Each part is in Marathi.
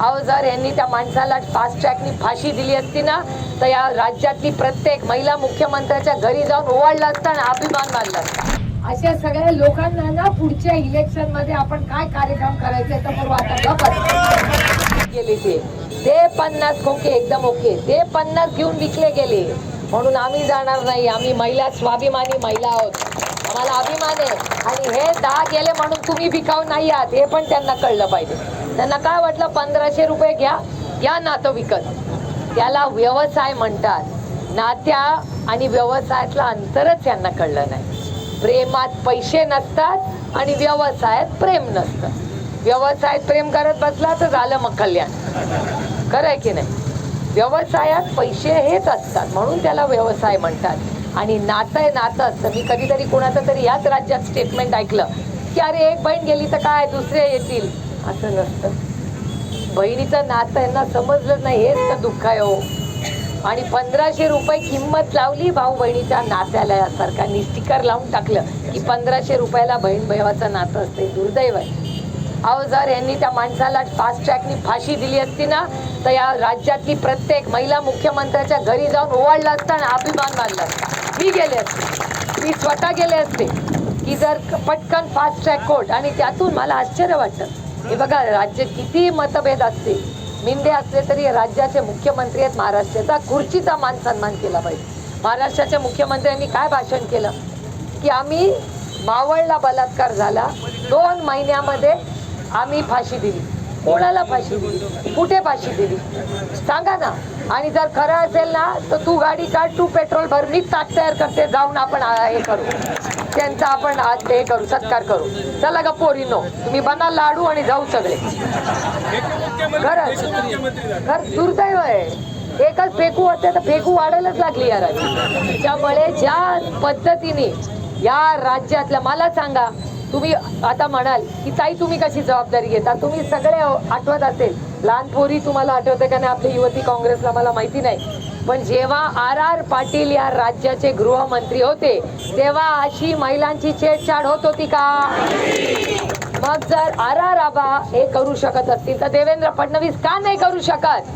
अहो जर यांनी त्या माणसाला फास्ट ट्रॅकनी फाशी दिली असती ना तर या राज्यातली प्रत्येक महिला मुख्यमंत्र्याच्या घरी जाऊन ओवाळलं असतं आणि अभिमान मानला असता. अशा सगळ्या लोकांना ना पुढच्या इलेक्शनमध्ये आपण काय कार्यक्रम करायचे गप्प गेले ते. ते पन्नास खोके एकदम ओके. ते पन्नास घेऊन विकले गेले. म्हणून आम्ही जाणार नाही. आम्ही महिला स्वाभिमानी महिला आहोत. आम्हाला अभिमान आहे. आणि हे दहा गेले म्हणून तुम्ही विकाऊ नाही आहात हे पण त्यांना कळलं पाहिजे. त्यांना काय वाटलं? पंधराशे रुपये घ्या घ्या नातं विकत. त्याला व्यवसाय म्हणतात. नात्या आणि व्यवसायातलं अंतरच यांना कळलं नाही. प्रेमात पैसे नसतात आणि व्यवसायात प्रेम नसतं. व्यवसायात प्रेम करत बसला तर झालं मग कल्याण. खरं आहे की नाही? व्यवसायात पैसे हेच असतात म्हणून त्याला व्यवसाय म्हणतात. आणि नातं आहे नातं. तर मी कधीतरी कोणाचं तरी याच राज्यात स्टेटमेंट ऐकलं की अरे एक बहीण गेली तर काय? दुसरे येतील. असं नसतं. बहिणीचं नातं यांना समजलं नाही. हेच तर दुःख आहे हो. आणि पंधराशे रुपये किंमत लावली भाऊ बहिणीच्या नात्याला या सरकारने स्टिकर लावून टाकलं की पंधराशे रुपयाला बहीण भावाचं नातं असते. दुर्दैव आहे. अहो जर यांनी त्या माणसाला फास्ट ट्रॅकनी फाशी दिली असती ना तर या राज्यातली प्रत्येक महिला मुख्यमंत्र्याच्या घरी जाऊन ओवाळलं असता आणि अभिमान मानला असता. मी गेले असते. मी स्वतः गेले असते की जर पटकन फास्ट ट्रॅक कोर्ट आणि त्यातून मला आश्चर्य वाटतं. हे बघा राज्य किती मतभेद असते. मिंदे असले तरी राज्याचे मुख्यमंत्री आहेत महाराष्ट्राचा खुर्चीचा मान सन्मान केला पाहिजे. महाराष्ट्राच्या मुख्यमंत्र्यांनी काय भाषण केलं? की आम्ही मावळला बलात्कार झाला. दोन महिन्यामध्ये आम्ही फाशी दिली. कोणाला फाशी दिली कुठे फाशी दिली सांगा ना. आणि जर खरं असेल ना तर तू गाडी काढ तू पेट्रोल भर मी ताट तयार करते जाऊन आपण हे करू. त्यांचा आपण आज हे करू सत्कार करू. चला ग पोरीनो तुम्ही बना लाडू आणि जाऊ सगळे. खरंच. खरं दुर्दैव आहे. एकच फेकू होते तर फेकू वाढायलाच लागली या राज्यात त्यामुळे ज्या पद्धतीने या राज्यातल्या मला सांगा तुम्ही आता म्हणाल की ताई तुम्ही कशी जबाबदारी घेता? तुम्ही सगळे आठवत असेल. लहान पोरी तुम्हाला आठवते का नाही? आपली युवती काँग्रेसला मला माहिती नाही. पण जेव्हा आर आर पाटील या राज्याचे गृहमंत्री होते तेव्हा अशी महिलांची छेडछाड होत होती का? मग जर आर आर आबा हे करू शकत असतील तर देवेंद्र फडणवीस का नाही करू शकत?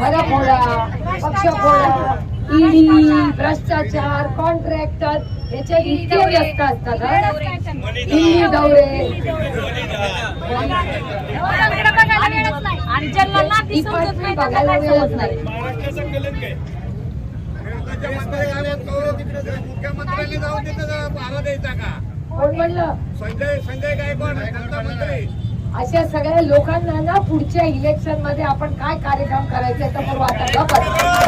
मला फोडा पक्ष फोडा ईडी भ्रष्टाचार कॉन्ट्रॅक्टर याचे इतके व्यस्त असतात? दिल्ली दौरे बघायला मिळत? नाही महाराष्ट्राचा कलंक आहे मुख्यमंत्री आले तो तिकडे मुख्यमंत्र्यांनी जाऊन तिथं भाडा द्यायचा का कोण म्हणलं संजय संजय गायकवाड जनता मंत्री अशा सगळ्या लोकांना ना पुढच्या इलेक्शनमध्ये आपण काय कार्यक्रम करायचे तर बरोबर